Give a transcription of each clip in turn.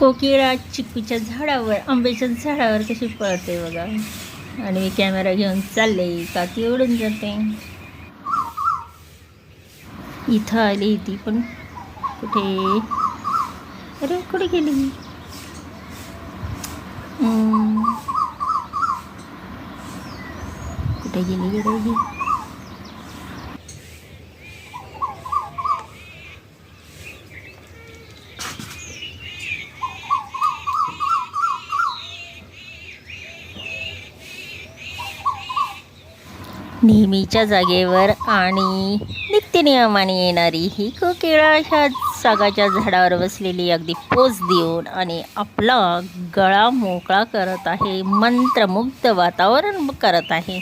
कोकिळा चिकूच्या झाडावर आंब्याच्या झाडावर कशी पळते बघा. आणि मी कॅमेरा घेऊन चालले काकी उडून जाते. इथं आली ती पण. कुठे? अरे कुठे गेली मी कुठे गेली गेली ही? जागेवर आणि नित्यनियमाने येणारी ही कोकिळा ह्या सागाच्या झाडावर बसलेली अगदी पोच देऊन आणि आपला गळा मोकळा करत आहे मंत्रमुग्ध वातावरण करत आहे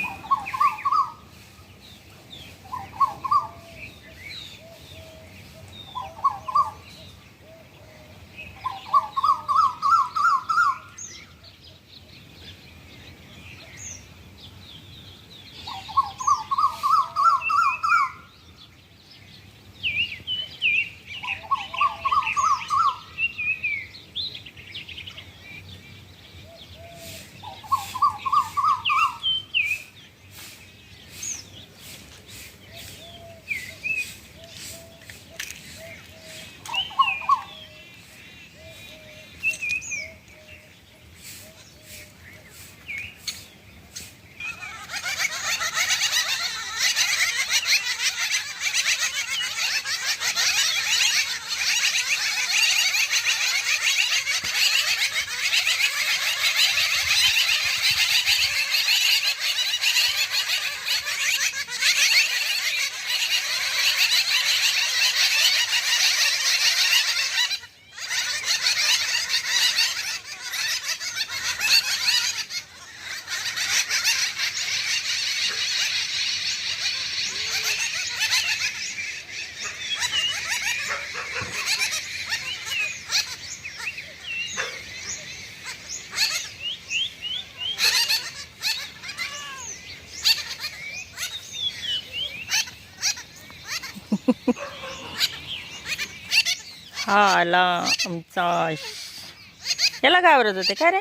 हा आला आमचा याला काय आवडत होते? काय रे?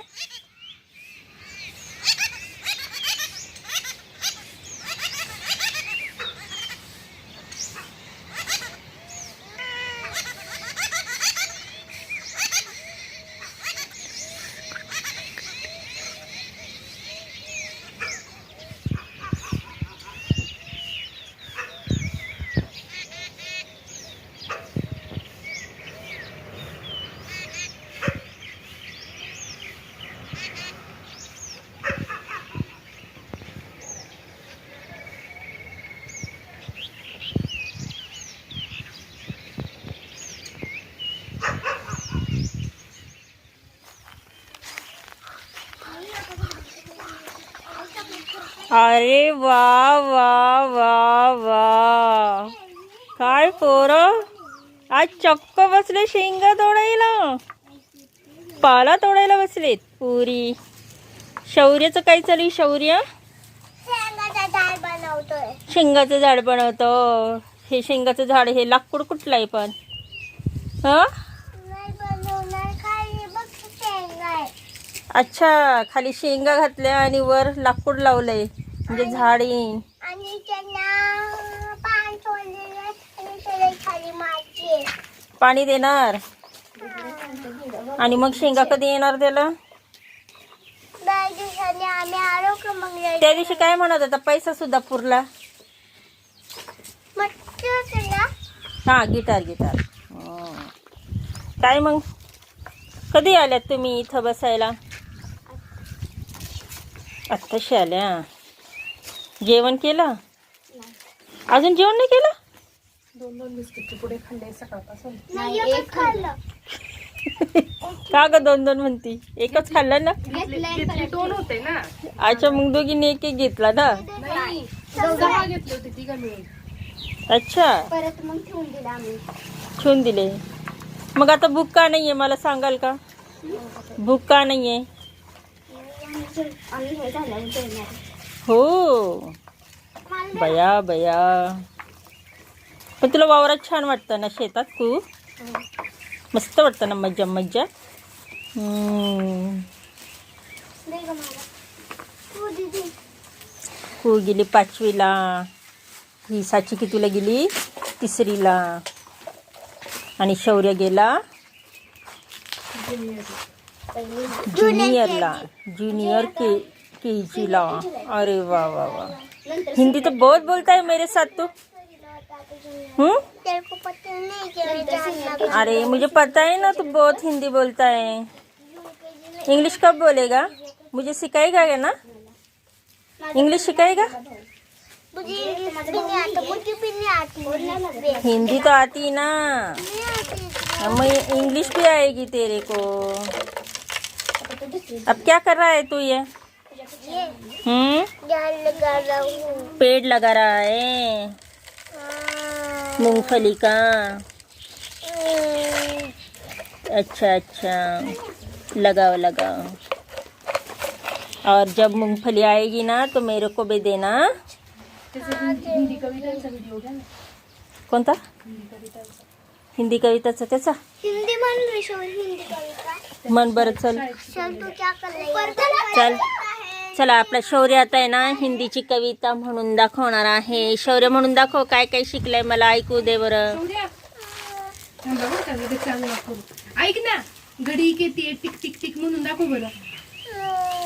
अरे वा वा वा वा. काय पोरं? आज चक्क बसले शेंगा तोडायला. पाला तोडायला बसलेत पुरी. शौर्याचं काय चालू आहे, शौर्य? शेंगाचं झाड बनवतो. हे शेंगाचं झाड हे लाकूड कुठलं आहे पण? हा नाही बनवणार काय हे बघ शेंगा आहे अच्छा खाली शेंगा घातल्या आणि वर लाकूड लावलंय. म्हणजे झाड येईन. आणि त्यांना पान सोडलेलं आहे आणि त्याला खाली माती आहे. पाणी देणार? आणि मग शेंगा कधी येणार त्याला? दहा दिवसांनी आम्ही आलो का मग जायचं? त्या दिवशी काय म्हणत होता? पैसा सुद्धा पुरला. हा गिटार गिटार. हं. काय मग? कधी आल्यात तुम्ही इथं बसायला? आत्ताशी आल्या जेवण केलं? अजून जेवण नाही केलं? नाही एकच खाल्लं. का ग दोन दोन म्हणती? एकच खाल्लं ना? दोन होते ना. अच्छा मग दोघींनी एक एक घेतला ना? दहा घेतले होते तिघा मिळून अच्छा. परत मग ठेवून दिलं आम्ही. ठेवून दिले. मग आता भूक का नाहीये मला सांगाल का? भूक का नाहीये. आम्ही हे. झालं जेवणार हो बया बया. पण तुला वावरात छान वाटतं ना शेतात खूप? मस्त वाटतं ना मज्जा मज्जा? तू तू गेली पाचवीला. ही साची कितीला गेली तिसरीला. आणि शौर्य गेला. ज्युनियरला जूनियर के के जीला अरे वा वा वा। हिंदी तो बहुत बोलता है मेरे साथ तो। हम्म? मैं अरे, मुझे पता है ना, तू बहुत हिंदी बोलता है। इंग्लिश कब बोलेगा? मुझे सिखाएगा क्या ना? इंग्लिश सिखाएगा? हिंदी तो आती ना। हमें इंग्लिश भी आएगी तेरे को। अब क्या कर रहा है तू ये? हम्म? लगा रहा हूँ पेड़ लगा रहा है। मूंगफली का। अच्छा अच्छा। लगाओ लगाओ। और जब मूंगफली आएगी ना तो मेरे को भी देना। हिंदी कवितांचा हिंदी कविताचा त्याचा? हिंदी मन हिंदी कविता. मन बरं चल. चल चल चला. आपला शौर्य आता आहे ना हिंदीची कविता म्हणून दाखवणार आहे. शौर्य म्हणून दाखव काय काय शिकलंय मला ऐकू दे बरं. का ऐक ना घडी येते टिक टिक टिक म्हणून दाखव बरं.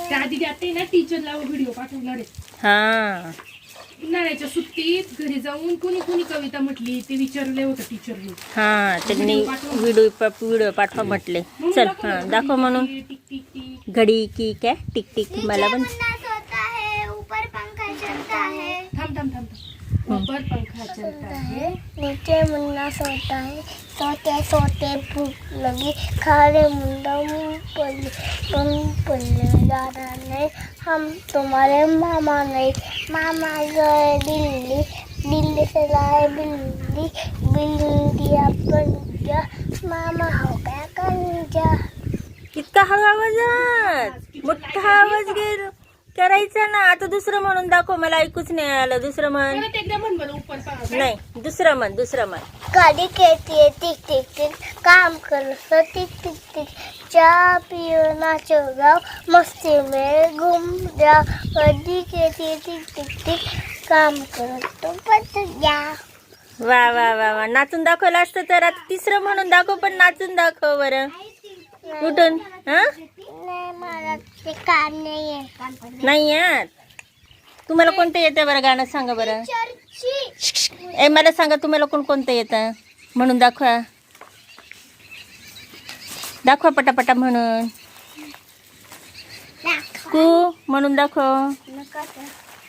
त्या आधी त्यात ना टीचरला व्हिडिओ पाठवणार आहे. हा. उन्हाळ्याच्या सुट्टीत घरी जाऊन कोणी कोणी कविता म्हटली ते विचारले होतं टीचरने हा त्यांनी व्हिडिओ व्हिडिओ पाठवा म्हटले. चल हा दाखव म्हणून. घडी की काय टिक टिक मला पण मुन्ना सोता है ऊपर पंखा चलता है थांब थांब थांब थांब. ऊपर पंखा चलता है नीचे मुन्ना सोता है सोते सोते भूख लगी. खारे मुंडा मूंगफली मूंगफली दादा नहीं. हम तुम्हारे मामा नहीं. मामा गए दिल्ली. दिल्ली से लाए बिल्ली. बिल्ली बन गया मामा हो गया कंजा इतका हळू आवाजात मोठा आवाज गे करायचा ना. आता दुसरं म्हणून दाखव. मला ऐकूच नाही आलं. दुसरं म्हण. परत एकदा म्हण बरं ऊपर पंखा नाही. दुसरं म्हण. दुसरं म्हण. गाड़ी कहती है टिक टिक टिक. काम करो सो टिक टिक टिक. चाय पियो नाचो गाओ मस्ती में घूम जाओ गाड़ी कहती है टिक टिक टिक. काम करो तो बच जाओ वा वा वा वा. नाचून दाखवलं असतं तर आता तिसरं म्हणून दाखव पण नाचून दाखव बरं. कुठून? हा? नहीं मला ते काम नहीं नाही यार तुम्हाला कोणतं येतं बरं गाणं सांगा बरं? चर्ची ए मला सांगा तुम्हाला कोण कोणतं येतं? म्हणून दाखवा. दाखवा पटापटा म्हणून. कू म्हणून दाखव.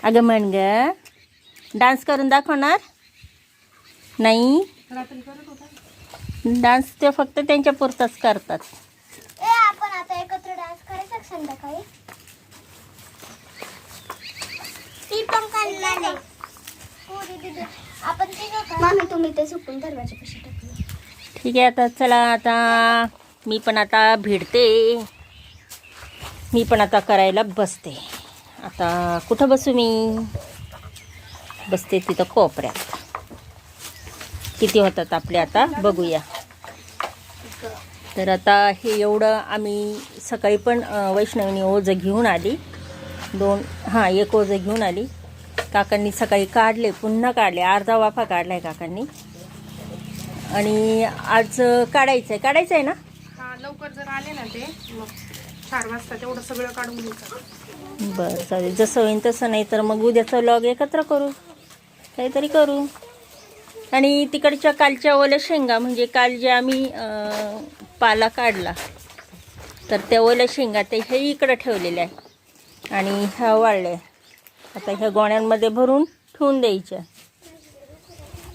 अगं म्हण ग. डान्स करून दाखवणार? नाही. डान्स ते फक्त त्यांच्या पुरताच करतात. ए आपण आता एकत्र संध्याकाळी. ती पण नाही हो दीदी आपण ते मामी तुम्ही ते सुकून दरवाजा कशी टाकली ठीक आहे आता चला आता मी पण आता भिडते. मी पण आता करायला बसते. आता कुठं बसू मी? बसते तिथं कोपऱ्यात. किती होतात आपले आता? बघूया. तर आता हे एवढं आम्ही सकाळी पण वैष्णवीने ओझं घेऊन आली. दोन हां एक ओझं घेऊन आली. काकांनी सकाळी काढले पुन्हा काढले. अर्धा वाफा काढला आहे काकांनी. आणि आज काढायचं आहे काढायचं आहे ना? हा लवकर जर आले ना ते मग चार वाजता तेवढं सगळं काढून बरं चालेल. जसं होईल तसं नाही तर मग उद्याचा लॉग एकत्र करू. काहीतरी करू. आणि तिकडच्या कालच्या ओल्या शेंगा म्हणजे काल जे आम्ही पाला काढला. तर त्या ओल्या शेंगा ते हे इकडं ठेवलेल्या आहे आणि ह्या वाळल्या आता ह्या गोण्यांमध्ये भरून ठेवून द्यायच्या.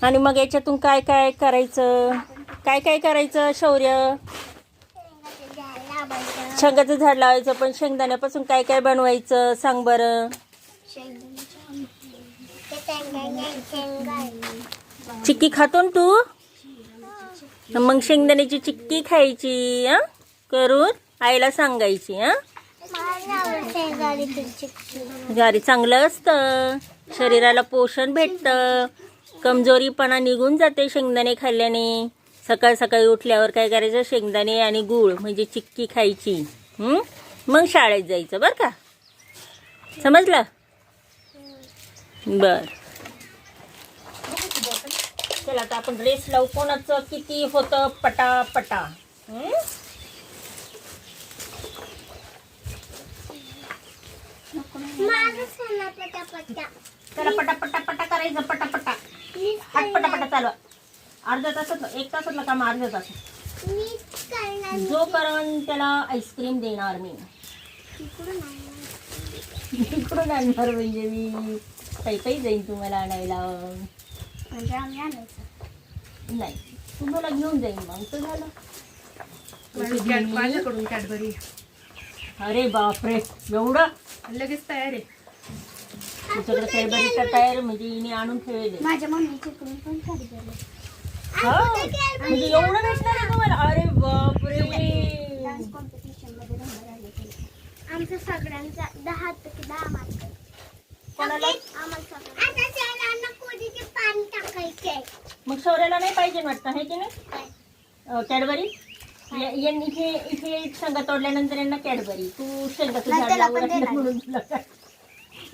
आणि मग याच्यातून काय काय करायचं? काय काय करायचं शौर्य? शेंगाचं झाड लावायचं पण शेंगदाण्यापासून काय काय बनवायचं सांग बरं? चिक्की खातो ना तू? मग शेंगदाण्याची चिक्की खायची हा? करून आईला सांगायची हा? ज्वारी चांगलं असतं. शरीराला पोषण भेटतं. कमजोरीपणा निघून जाते शेंगदाणे खाल्ल्याने. सकाळ सकाळी उठल्यावर काय करायचं? शेंगदाणे आणि गूळ म्हणजे चिक्की खायची. मग शाळेत जायचं बरं का? समजलं? बरं. चला आता आपण रेस लावू. कोणाचं किती होतं? पटापटा? माझं सोना पटापटा. चला पटापटा पटा करायचं पटापटा. मीच हात पटापटा चालवा. अर्ध्या तासात एक तासातलं काम अर्ध्या तासात. जो करण त्याला आईस्क्रीम देणार मी. इकडून आणणार. इकडून आणणार म्हणजे मी. काही काही जाईन तुम्हाला आणायला. म्हणजे आम्ही आणायचं. नाही. तुम्हाला घेऊन जाईन मग. तर झालं. माझ्याकडून कॅडबरी अरे बापरे. एवढं? लगेच तयार आहे. तुझ्याकडे कॅडबरीचा तयार? म्हणजे हिने आणून ठेवले माझ्या मम्मीचे कडून पण काढी म्हणजे एवढं भेटणार आहे तुम्हाला? अरे बापरे. डान्स कॉम्पिटिशनमध्ये नंबर आले त्याला. आमचं सगळ्यांचा दहा पैकी दहा मार्क कोणाला? आम्हाला सगळ्यांना. टाकायचे. मग शौर्याला नाही पाहिजे वाटतं हे की नाही? कॅडबरी? या- यांनी हे हे शेंगा तोडल्यानंतर यांना कॅडबरी. तू शेंगाचं नाही, झाड त्याला लावून पण राहिलं देणार. म्हणून तुला काय?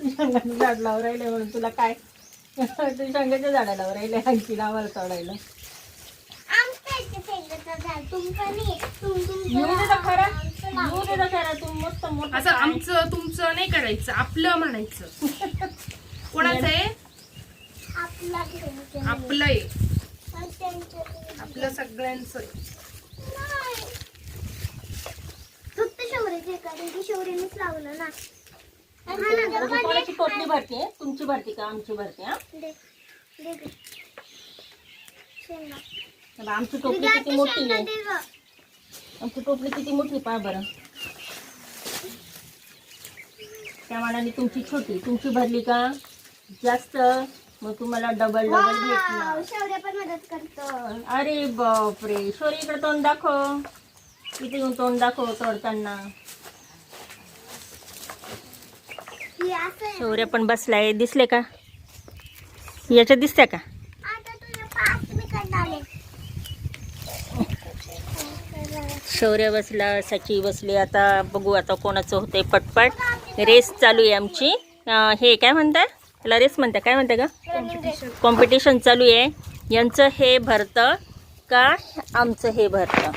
तू शेंगाचं झाड लावून राहिले म्हणून तुला काय? तू शेंगाच्या झाडा लावून राहिले आणखी आम्हाला तोडायला आमचं इथे शेंगाचं झाड तुमचं नाही तुम येऊ दे तर खरं. येऊ दे तर खरं. तू मस्त मोठं असं आमचं तुमचं नाही करायचं आपलं म्हणायचं. कोणाचं आहे? आपला आहे. आपलं सगळ्यांचं. फक्त शौर्याचे कारण की? शौर्यानेच लावलं ना. कोणाची टोपली भरते? तुमची भरती का? आमची भरते हा. तर आमची टोपली किती मोठी आहे. आमची टोपली किती मोठी पहा बरं. त्या मानाने तुमची छोटी तुमची भरली का? जास्त. मग तुम्हाला डबल डबल भेटणार. शौर्य पण मदत करतो. अरे बापरे. शोरी इकडे तोंड दाखव. किती येऊन तोंड दाखव तोडताना ही असं आहे. शौर्य पण बसलाय. दिसले का? याच्यात दिसत्या का? आता तुझे पाच मी आले शौर्य बसला सची बसली. आता बघू आता कोणाचं होतंय पटपट. रेस चालू आहे आमची. अं, हे काय म्हणताय? त्याला रेस म्हणते काय म्हणते का कॉम्पिटिशन चालू आहे. यांचं हे भरतं का आमचं हे भरतं?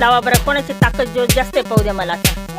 लावा बरं कोणाची ताकद जो जास्त आहे पाहू द्या मला आता.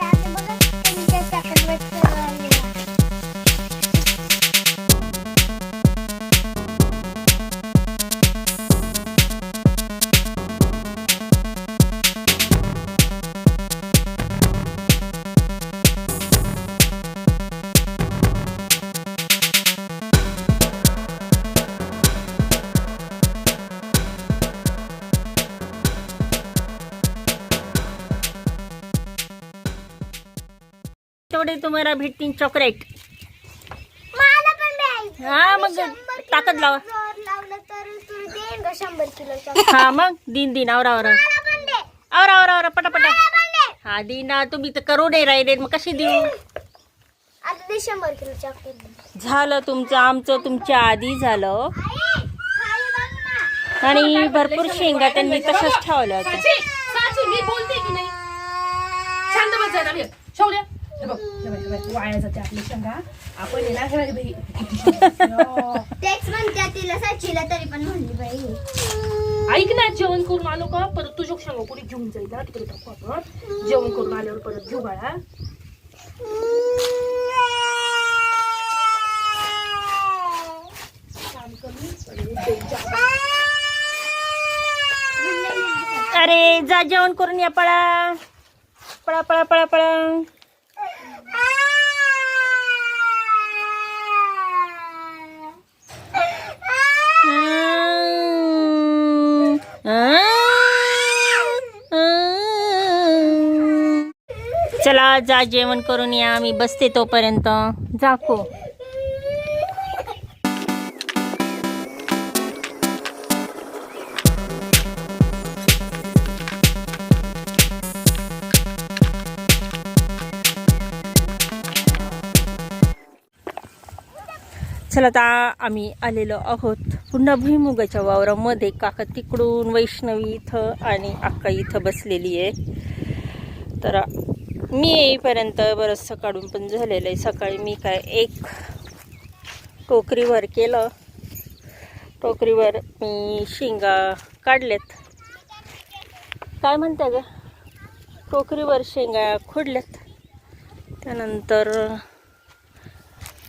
तेवढे तुम्हाला भेटतील चॉकलेट मला पण द्यायचं. हा मग शंभर किलो ताकद लावा. जर लावलं तर तू देईन का शंभर किलोचा हा मग दिन दिन आवरा आवरा. मला पण दे. आवरा आवरा आवरा पटापटा. मला पण दे. हा दिना तुम्ही तर करू नाही राहिले. मग कशी देऊ? आता ते शंभर किलो चॉकलेट झालं तुमचं आमचं तुमच्या आधी झालं. खाली बघ ना आणि भरपूर शेंगा त्यांनी तशाच ठेवल्या होत्या. साची साची मी बोलते की नाही? शांत बस जरा रे. शौर्य हे बघ, हे बघ, हे बघ, वाया जाते शेंगा आपण ना हे बाई. तेच म्हणत्या तिला साचीला तरी पण म्हणली बाई. ऐक ना जेवण करून आलो का? परत तुझ्या शेंगा कुठे घेऊन जाईल? हा, तिकडे टाकू आपण. जेवण करून आल्यावर परत घेऊ बाळा. अरे जा जेवण करून या पळा. पळा पळा पळा पळा. चला जा जेवण करून या. मी बसते तोपर्यंत. जाखो चला आता आम्ही आलेलो आहोत पुन्हा भुईमुगाच्या वावरामध्ये. काका तिकडून वैष्णवी इथं आणि अक्का इथं बसलेली आहे. तर मी येईपर्यंत बरंचसं काढून पण झालेलं आहे. सकाळी मी काय एक टोकरीवर केलं. टोकरीवर मी शेंगा काढल्यात काय म्हणते ग? टोकरीवर शेंगा खोडल्यात. त्यानंतर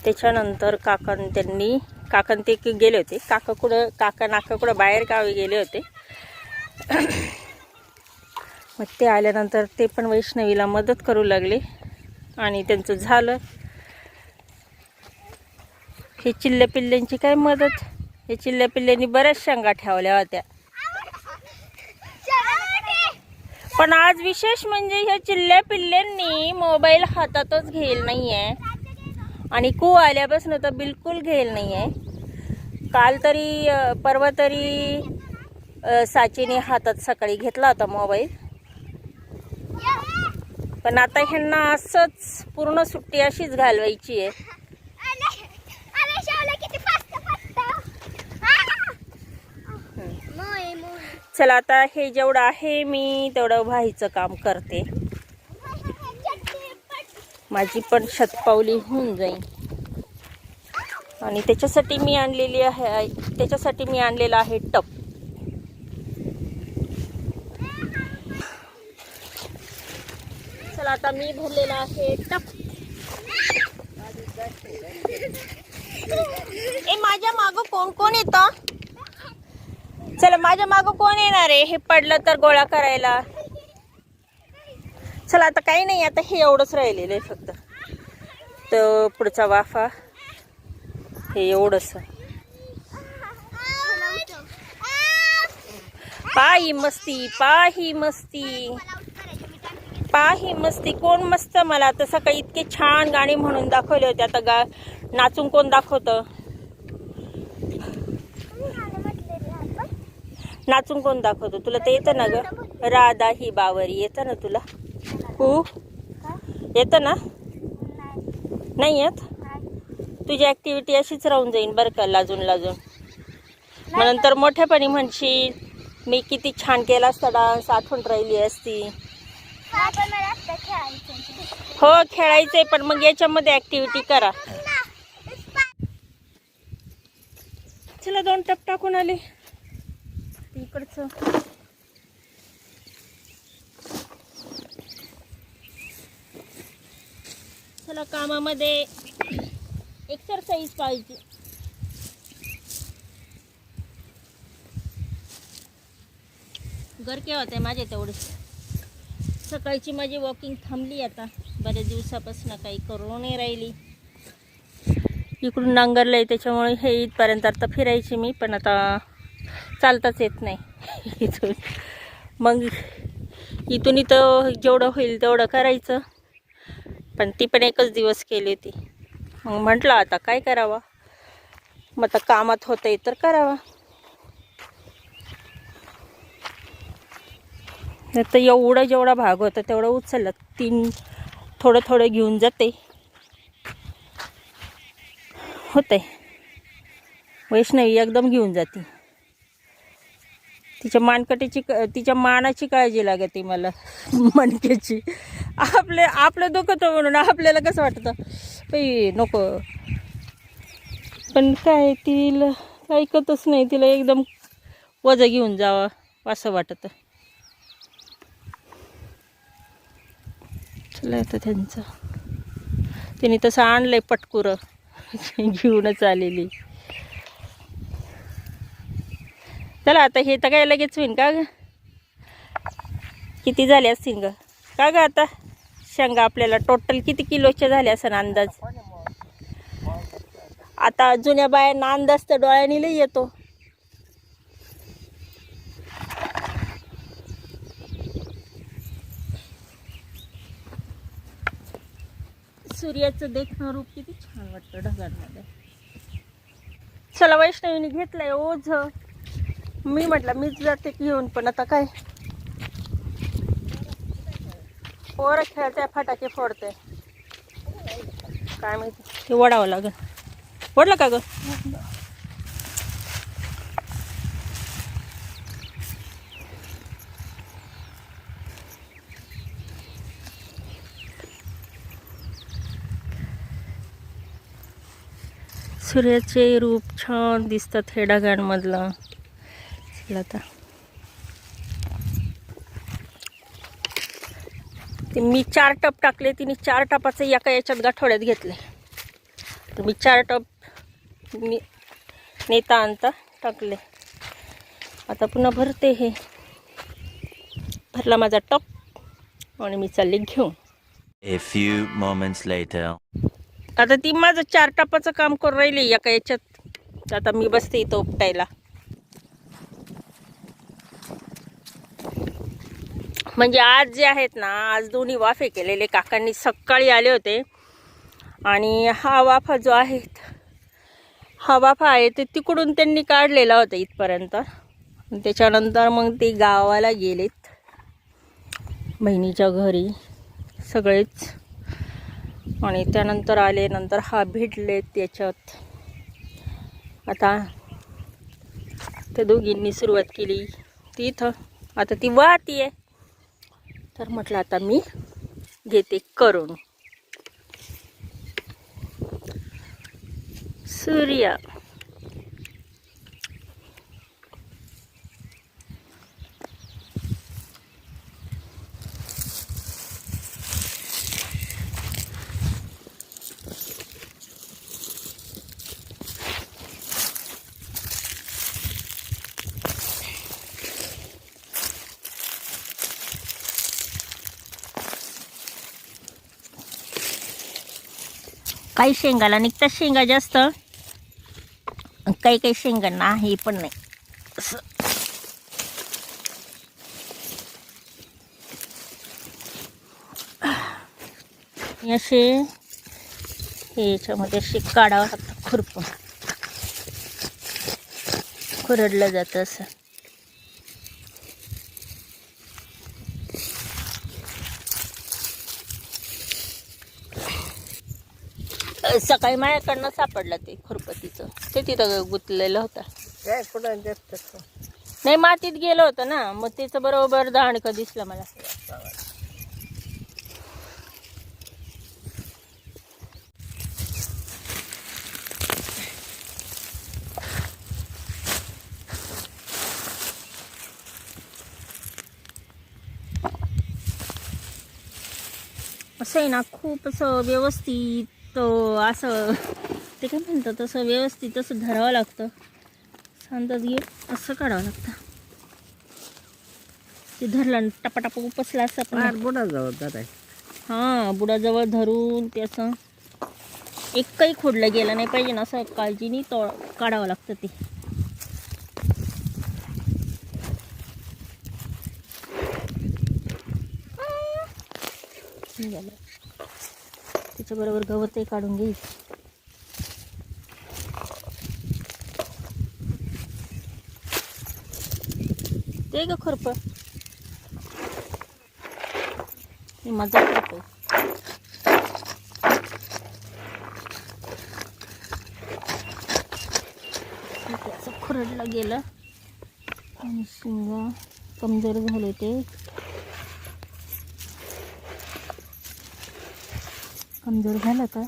त्याच्यानंतर काकान त्यांनी काकान ते गेले होते. काका कुठं काका नाका कुठं बाहेर गावी गेले होते. मग ते आल्यानंतर ते पण वैष्णवीला मदत करू लागले आणि त्यांचं झालं. हे चिल्ल्या पिल्ल्यांची काय मदत? हे चिल्ल्या पिल्ल्यांनी बऱ्याच शेंगा ठेवल्या होत्या. पण आज विशेष म्हणजे ह्या चिल्ल्या पिल्ल्यांनी मोबाईल हातातच घेईल नाही आहे आणि कू आल्यापासून तर बिलकुल घेईल नाही आहे काल तरी परवा तरी साचीने हातात सकाळी घेतला होता मोबाईल. पण आता ह्यांना असंच पूर्ण सुट्टी अशीच घालवायची आहे. चला आता हे जेवढं आहे मी तेवढं व्हायचं काम करते. माझी पण शतपावली होऊन जाईल. आणि त्याच्यासाठी मी आणलेली आहे त्याच्यासाठी मी आणलेला आहे टप. चला आता मी भरलेला आहे टप. ए माझ्या मागं कोण कोण येतं? चला माझ्या मागं कोण येणार आहे? हे पडलं तर गोळा करायला. चला आता काही नाही आता हे एवढंच राहिलेलं आहे फक्त. तर पुढचा वाफा. हे एवढंच. पाही मस्ती पाही मस्ती. पाही मस्ती कोण मस्त मला. तसं सकाळी इतके छान गाणी म्हणून दाखवले होते. आता गा नाचून कोण दाखवतं? नाचून कोण दाखवतो? तुला ते येतं ना ग? राधा ही बावरी. येतं ना तुला? हू? येतं ना? नाही येत? तुझी ॲक्टिव्हिटी अशीच राहून जाईन बरं का लाजून लाजून. मग नंतर मोठ्यापणी म्हणशील मी किती छान केला असता डान्स आठवण राहिली असती. हो खेळायचंय पण मग याच्यामध्ये ॲक्टिव्हिटी करा. चला दोन टप टाकून आले. इकडचं. चला कामामध्ये एक्सरसाइज पाहिजे. गरके होते माझे तेवढे? सकाळची माझी वॉकिंग थांबली आता. बऱ्याच दिवसापासून काही करू नाही राहिली. इकडून नांगरलं आहे त्याच्यामुळे हे इथपर्यंत आता फिरायची मी पण आता चालताच येत नाही. इथून. मग इथून इथं जेवढं होईल तेवढं करायचं. पण ती पण एकच दिवस केली होती. मग म्हटलं आता काय करावा? मग आता कामात होतं तर करावा. नाही तर एवढं जेवढा भाग होता तेवढं उचललं. तीन थोडं थोडं घेऊन जाते. होते वैष्णवी एकदम घेऊन जाते. तिच्या मानकटीची क- तिच्या मानाची काळजी लागते मला. मणक्याची आपले आपलं दुखतं म्हणून आपल्याला कसं वाटतं? पै नको. पण काय तिला ऐकतच नाही. तिला एकदम वजा घेऊन जावा असं वाटतं. चला आता त्यांचं. तिने तसं आणलं आहे पटकुरं. घेऊनच आलेली. चला आता हे तर काय लगेच होईन का ग? किती झाले असतील ग? का ग आता? शेंगा आपल्याला टोटल किती किलोच्या झाल्या असं अंदाज? आता जुन्या बायांना अंदाज तर डोळ्याने लई येतो. सूर्याचं देखणं रूप किती छान वाटतं ढगांमध्ये. चला वैष्णवीने घेतलंय ओझ. मी म्हटलं मीच जाते घेऊन पण आता काय? पोरं खेळते फटाके फोडते काय माहिती? ते वडावं लागेल. ओढलं का ग? सूर्याचे रूप छान दिसतात हे ढगांमधलं. चला आता. ते मी चार टप टाकले तिने चार टपाचं एका याच्यात गाठोड्यात घेतले. तर मी चार टप मी नेता आणता टाकले. आता पुन्हा भरते हे. भरला माझा टप आणि मी चालले घेऊन. आता ती माझं चार टापाचं काम करून राहिली एका याच्यात. आता मी बसते इथं उपटायला. म्हणजे आज जे आहेत ना आज दोन्ही वाफे केलेले. काकांनी सकाळी आले होते. आणि हा वाफा जो आहे हा वाफा आहे ते तिकडून त्यांनी काढलेला होता इथपर्यंत. त्याच्यानंतर मग ते गावाला गेलेत. बहिणीच्या घरी. सगळेच. आणि त्यानंतर आले नंतर हा भेटले त्याच्यात. आता त्या दोघींनी सुरुवात केली. ती इथं आता ती वाहतीये. तर म्हटलं आता मी घेते करून. सूर्या. काही शेंगाला निघतात शेंगा जास्त. काही काही शेंगा नाही पण नाही. असं. असे. हे याच्यामध्ये असे काढावं लागतं खुरप. खुरडलं जातं असं. सकाळी माझ्याकडनं सापडलं ते खुरपतीचं. ते तिथं गुतलेलं होतं. नाही मातीत गेलं होतं ना. मग त्याचं बरोबर दांडकं दिसलं मला. असं आहे ना खूप असं व्यवस्थित अं, असं ते काय म्हणतात तसं व्यवस्थित असं धरावं लागतं. सांदाज घेऊन असं काढावं लागतं. ते धरलं टपाटप उपसला असं पण बुडाजवळ दादा हां बुडाजवळ धरून ते असं एकही खोडलं गेलं नाही पाहिजे ना असं काळजीने तो काढावं लागतं ते हे झालं त्याच्याबरोबर गवतही काढून घेईल ते ग खुरप. हे माझा खुरप आहे. खुरडलं गेलं. आणि शिंग कमजोर झाले ते. कमजोर झालं तर?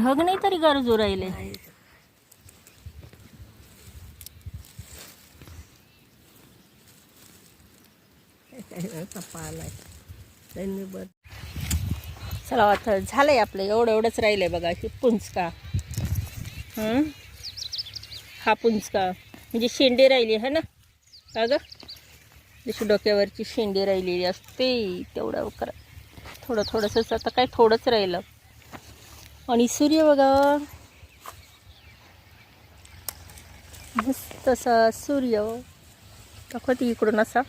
ढग नाही तरी गरजू राहिले. चला आता झालंय आपलं एवढं एवढंच राहिलंय बघा ही पुंचका हा? पुंचका म्हणजे शेंडी राहिली है ना? का ग जशी डोक्यावरची शेंडी राहिलेली असते तेवढं करा. थोडं थोडंसंच आता काय थोडंच राहिलं. आणि सूर्य बघा. मस्त असा सूर्य. दाखवते इकडून असा.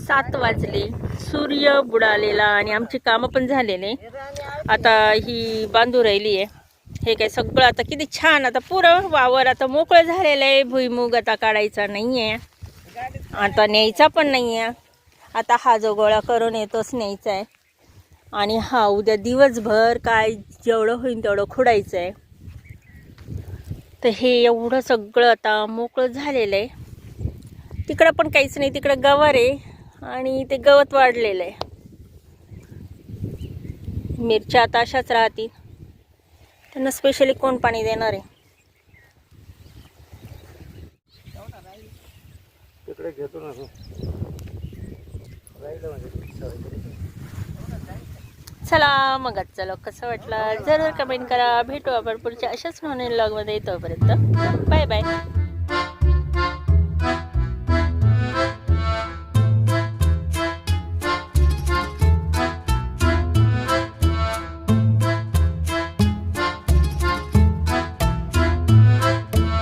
सात वाजले. सूर्य बुडालेला आणि आमची कामं पण झालेले. आता ही बांधू राहिली आहे. हे काय सगळं आता किती छान आता पुरं वावर आता मोकळं झालेलं आहे. भुईमुग आता काढायचा नाही आहे आता न्यायचा पण नाही आहे आता हा जो गोळा करून येतोच न्यायचा आहे. आणि हा उद्या दिवसभर काय जेवढं होईल तेवढं खोडायचं आहे तर हे एवढं सगळं आता मोकळं झालेलं आहे. तिकडं पण काहीच नाही तिकडं गवार आहे. आणि ते गवत वाढलेलं आहे. मिरच्या आता अशाच राहतील. त्यांना स्पेशली कोण पाणी देणार आहे? तिकडे घेतो ना राहिलं म्हणजे चला मग चलो कसं वाटलं? जरूर कमेंट करा. भेटू आपण पुढच्या अशाच नवीन लॉगमध्ये तोपर्यंत बाय बाय